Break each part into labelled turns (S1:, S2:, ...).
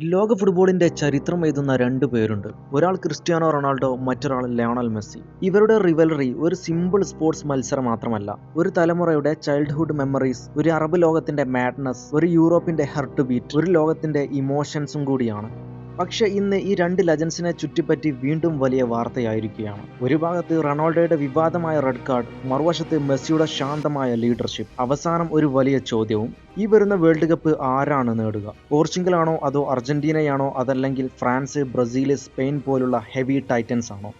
S1: ലോക ഫുട്ബോളിന്റെ ചരിത്രം എഴുതുന്ന രണ്ടു പേരുണ്ട്. ഒരാൾ ക്രിസ്ത്യാനോ റൊണാൾഡോ മറ്റൊരാൾ ലയണൽ മെസ്സി. ഇവരുടെ റിവലറി ഒരു സിമ്പിൾ സ്പോർട്സ് മത്സരം മാത്രമല്ല ഒരു തലമുറയുടെ ചൈൽഡ്ഹുഡ് മെമ്മറീസ് ഒരു അറബ് ലോകത്തിന്റെ മാഡ്നസ് ഒരു യൂറോപ്പിന്റെ ഹെർട്ട് ബീറ്റ് ഒരു ലോകത്തിന്റെ ഇമോഷൻസും കൂടിയാണ്. പക്ഷേ ഇന്ന് ഈ രണ്ട് ലെജൻസിനെ ചുറ്റിപ്പറ്റി വീണ്ടും വലിയ വാർത്തയായിരിക്കുകയാണ്. ഒരു ഭാഗത്ത് റൊണാൾഡോയുടെ വിവാദമായ റെഡ് കാർഡ് മറുവശത്ത് മെസ്സിയുടെ ശാന്തമായ ലീഡർഷിപ്പ് അവസാനം ഒരു വലിയ ചോദ്യവും ഈ വരുന്ന വേൾഡ് കപ്പ് ആരാണ് നേടുക? പോർച്ചുഗലാണോ അതോ അർജന്റീനയാണോ അതല്ലെങ്കിൽ ഫ്രാൻസ് ബ്രസീൽ സ്പെയിൻ പോലുള്ള ഹെവി ടൈറ്റൻസ് ആണോ?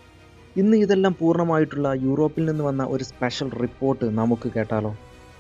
S1: ഇന്ന് ഇതെല്ലാം പൂർണമായിട്ടുള്ള യൂറോപ്പിൽ നിന്ന് വന്ന ഒരു സ്പെഷ്യൽ റിപ്പോർട്ട് നമുക്ക് കേട്ടാലോ?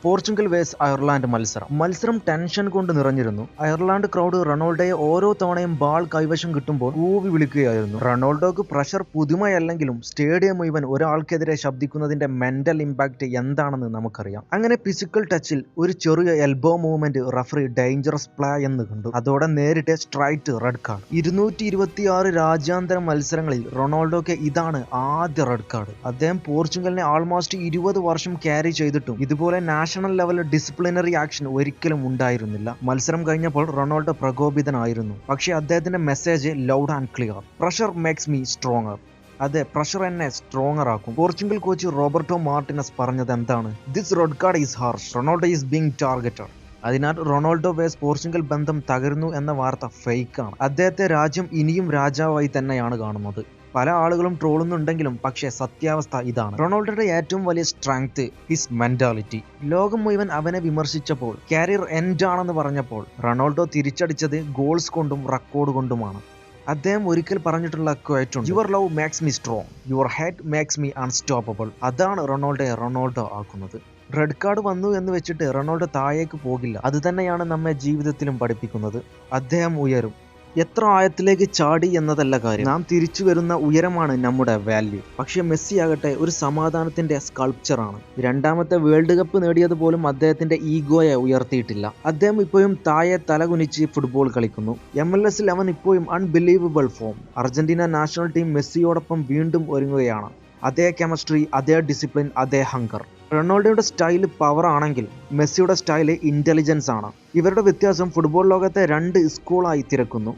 S1: പോർച്ചുഗൽ വേസ് അയർലാൻഡ് മത്സരം. മത്സരം ടെൻഷൻ കൊണ്ട് നിറഞ്ഞിരുന്നു. അയർലാൻഡ് ക്രൗഡ് റൊണാൾഡോയെ ഓരോ തവണയും ബാൾ കൈവശം കിട്ടുമ്പോൾ കൂവി വിളിക്കുകയായിരുന്നു. റൊണാൾഡോക്ക് പ്രഷർ പുതുമയല്ലെങ്കിലും സ്റ്റേഡിയം മുഴുവൻ ഒരാൾക്കെതിരെ ശബ്ദിക്കുന്നതിന്റെ മെന്റൽ ഇമ്പാക്ട് എന്താണെന്ന് നമുക്കറിയാം. അങ്ങനെ ഫിസിക്കൽ ടച്ചിൽ ഒരു ചെറിയ elbow movement referee dangerous play എന്ന് കണ്ടു. അതോടെ നേരിട്ട് സ്ട്രൈറ്റ് റെഡ് കാർഡ് ഇരുന്നൂറ്റി ഇരുപത്തിയാറ് രാജ്യാന്തര മത്സരങ്ങളിൽ റൊണാൾഡോക്ക് ഇതാണ് ആദ്യ റെഡ് കാർഡ് അദ്ദേഹം പോർച്ചുഗലിനെ ആൾമോസ്റ്റ് ഇരുപത് വർഷം ക്യാരി ചെയ്തിട്ടും ഇതുപോലെ നാഷണൽ ലെവൽ ഡിസിപ്ലിനറി ആക്ഷൻ ഒരിക്കലും ഉണ്ടായിരുന്നില്ല. മത്സരം കഴിഞ്ഞപ്പോൾ റൊണാൾഡോ പ്രകോപിതനായിരുന്നു. പക്ഷേ അദ്ദേഹത്തിന്റെ message loud and clear pressure makes me stronger അതെ പ്രഷർ എന്നെ സ്ട്രോങ്ങർ ആക്കും. പോർച്ചുഗൽ കോച്ച് റോബർട്ടോ മാർട്ടിനസ് പറഞ്ഞത് എന്താണ്? This red card is harsh Ronaldo is being targeted അതിനാൽ റൊണാൾഡോ വേസ് പോർച്ചുഗൽ ബന്ധം തകരുന്നു എന്ന വാർത്ത ഫേക്കാണ് അദ്ദേഹത്തെ രാജ്യം ഇനിയും രാജാവായി തന്നെയാണ് കാണുന്നത്. പല ആളുകളും ട്രോളുന്നുണ്ടെങ്കിലും പക്ഷേ സത്യാവസ്ഥ ഇതാണ്. റൊണാൾഡോയുടെ ഏറ്റവും വലിയ സ്ട്രെങ്ത് ഹിസ് മെന്റാലിറ്റി ലോകം മുഴുവൻ അവനെ വിമർശിച്ചപ്പോൾ കാരിയർ എൻഡ് ആണെന്ന് പറഞ്ഞപ്പോൾ റൊണാൾഡോ തിരിച്ചടിച്ചത് ഗോൾസ് കൊണ്ടും റെക്കോർഡ് കൊണ്ടുമാണ്. അദ്ദേഹം ഒരിക്കൽ പറഞ്ഞിട്ടുള്ള ക്വയറ്റുണ്ട് your love makes me strong your head makes me unstoppable അതാണ് റൊണാൾഡോയെ റൊണാൾഡോ ആക്കുന്നത്. റെഡ് കാർഡ് വന്നു എന്ന് വെച്ചിട്ട് റൊണാൾഡോ താഴേക്ക് പോകില്ല. അത് തന്നെയാണ് നമ്മെ ജീവിതത്തിലും പഠിപ്പിക്കുന്നത്. അദ്ദേഹം ഉയരും. എത്ര ആയത്തിലേക്ക് ചാടി എന്നതല്ല കാര്യം. നാം തിരിച്ചു വരുന്ന ഉയരമാണ് നമ്മുടെ വാല്യൂ പക്ഷെ മെസ്സി ആകട്ടെ ഒരു സമാധാനത്തിന്റെ സ്കൾപ്ചറാണ് രണ്ടാമത്തെ വേൾഡ് കപ്പ് നേടിയത് പോലും അദ്ദേഹത്തിന്റെ ഈഗോയെ ഉയർത്തിയിട്ടില്ല. അദ്ദേഹം ഇപ്പോഴും തായെ തലകുനിച്ച് ഫുട്ബോൾ കളിക്കുന്നു. എം എൽ എസിൽ അവൻ ഇപ്പോഴും unbelievable form Argentina national team മെസ്സിയോടൊപ്പം വീണ്ടും ഒരുങ്ങുകയാണ്. അതേ കെമിസ്ട്രി അതേ ഡിസിപ്ലിൻ അതേ ഹങ്കർ റൊണാൾഡോയുടെ സ്റ്റൈൽ പവർ ആണെങ്കിൽ മെസ്സിയുടെ സ്റ്റൈൽ ഇന്റലിജൻസ് ആണ്. ഇവരുടെ വ്യത്യാസം ഫുട്ബോൾ ലോകത്തെ രണ്ട് സ്കൂളായി തിരക്കുന്നു.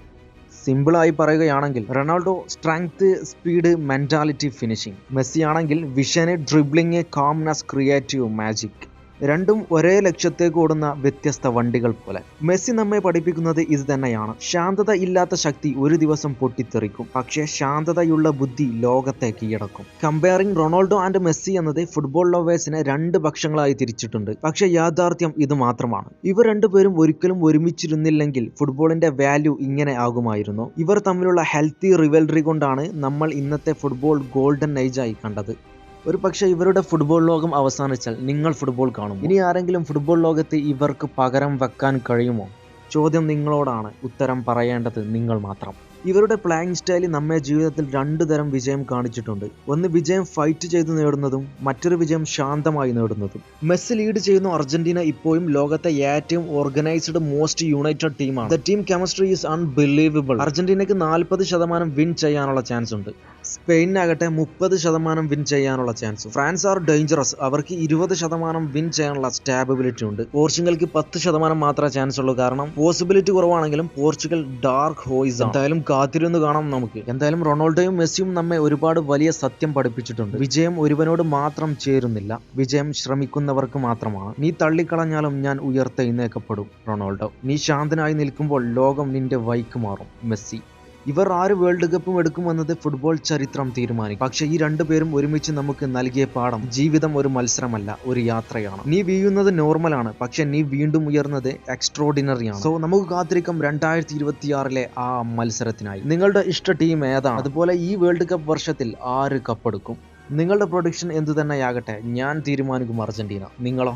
S1: സിമ്പിളായി പറയുകയാണെങ്കിൽ Ronaldo strength speed mentality finishing Messi ആണെങ്കിൽ vision dribbling calmness creative magic രണ്ടും ഒരേ ലക്ഷ്യത്തേക്ക് ഓടുന്ന വ്യത്യസ്ത വണ്ടികൾ പോലെ. മെസ്സി നമ്മെ പഠിപ്പിക്കുന്നത് ഇത് തന്നെയാണ്. ശാന്തത ഇല്ലാത്ത ശക്തി ഒരു ദിവസം പൊട്ടിത്തെറിക്കും. പക്ഷേ ശാന്തതയുള്ള ബുദ്ധി ലോകത്തെ കീഴടക്കും. കമ്പയറിംഗ് റൊണാൾഡോ ആൻഡ് മെസ്സി എന്നത് ഫുട്ബോൾ ലവേഴ്സിനെ രണ്ട് പക്ഷങ്ങളായി തിരിച്ചിട്ടുണ്ട്. പക്ഷേ യാഥാർത്ഥ്യം ഇത് മാത്രമാണ്. ഇവർ രണ്ടുപേരും ഒരിക്കലും ഒരുമിച്ചിരുന്നില്ലെങ്കിൽ ഫുട്ബോളിന്റെ വാല്യൂ ഇങ്ങനെ ആകുമായിരുന്നു. ഇവർ തമ്മിലുള്ള ഹെൽത്തി റിവൽറി കൊണ്ടാണ് നമ്മൾ ഇന്നത്തെ ഫുട്ബോൾ ഗോൾഡൻ ഏജായി കണ്ടത്. ഒരു പക്ഷേ ഇവരുടെ ഫുട്ബോൾ ലോകം അവസാനിച്ചാൽ നിങ്ങൾ ഫുട്ബോൾ കാണും ഇനി ആരെങ്കിലും ഫുട്ബോൾ ലോകത്ത് ഇവർക്ക് പകരം വെക്കാൻ കഴിയുമോ? ചോദ്യം നിങ്ങളോടാണ്. ഉത്തരം പറയേണ്ടത് നിങ്ങൾ മാത്രം. ഇവരുടെ പ്ലേയിങ് സ്റ്റൈൽ നമ്മെ ജീവിതത്തിൽ രണ്ടു തരം വിജയം കാണിച്ചിട്ടുണ്ട്. ഒന്ന് വിജയം ഫൈറ്റ് ചെയ്ത് നേടുന്നതും മറ്റൊരു വിജയം ശാന്തമായി നേടുന്നതും. മെസ്സി ലീഡ് ചെയ്യുന്ന അർജന്റീന ഇപ്പോഴും ലോകത്തെ ഏറ്റവും ഓർഗനൈസ്ഡ് മോസ്റ്റ് യുണൈറ്റഡ് ടീമാണ് the team chemistry is unbelievable അർജന്റീനയ്ക്ക് നാൽപ്പത് ശതമാനം വിൻ ചെയ്യാനുള്ള ചാൻസ് ഉണ്ട്. സ്പെയിനാകട്ടെ മുപ്പത് ശതമാനം വിൻ ചെയ്യാനുള്ള ചാൻസ് ഫ്രാൻസ് ആർ ഡേഞ്ചറസ് അവർക്ക് ഇരുപത് ശതമാനം വിൻ ചെയ്യാനുള്ള സ്റ്റാബിലിറ്റി ഉണ്ട്. പോർച്ചുഗൽക്ക് പത്ത് ശതമാനം മാത്രമേ ചാൻസ് ഉള്ളൂ. കാരണം പോസിബിലിറ്റി കുറവാണെങ്കിലും പോർച്ചുഗൽ ഡാർക്ക് ഹോയ്സ് എന്തായാലും കാത്തിരുന്ന് കാണാം നമുക്ക്. എന്തായാലും റൊണാൾഡോയും മെസ്സിയും നമ്മെ ഒരുപാട് വലിയ സത്യം പഠിപ്പിച്ചിട്ടുണ്ട്. വിജയം ഒരുവനോട് മാത്രം ചേരുന്നില്ല. വിജയം ശ്രമിക്കുന്നവർക്ക് മാത്രമാണ്. നീ തള്ളിക്കളഞ്ഞാലും ഞാൻ ഉയർത്തെഴുന്നേക്കപ്പെടും റൊണാൾഡോ. നീ ശാന്തനായി നിൽക്കുമ്പോൾ ലോകം നിന്റെ വൈക്ക് മാറും. മെസ്സി. ഇവർ ആറ് വേൾഡ് കപ്പും എടുക്കും എടുക്കുമെന്നത് ഫുട്ബോൾ ചരിത്രം തീരുമാനിക്കും. പക്ഷെ ഈ രണ്ടുപേരും ഒരുമിച്ച് നമുക്ക് നൽകിയ പാഠം ജീവിതം ഒരു മത്സരമല്ല ഒരു യാത്രയാണ്. നീ വീഴുന്നത് നോർമലാണ് പക്ഷെ നീ വീണ്ടും ഉയർന്നത് എക്സ്ട്രോഡിനറി ആണ്. സോ നമുക്ക് കാത്തിരിക്കാം രണ്ടായിരത്തി ഇരുപത്തിയാറിലെ ആ മത്സരത്തിനായി. നിങ്ങളുടെ ഇഷ്ട ടീം ഏതാണ്? അതുപോലെ ഈ വേൾഡ് കപ്പ് വർഷത്തിൽ ആര് കപ്പെടുക്കും നിങ്ങളുടെ പ്രൊഡിക്ഷൻ എന്തു തന്നെയാകട്ടെ ഞാൻ തീരുമാനിക്കും അർജന്റീന. നിങ്ങളോ?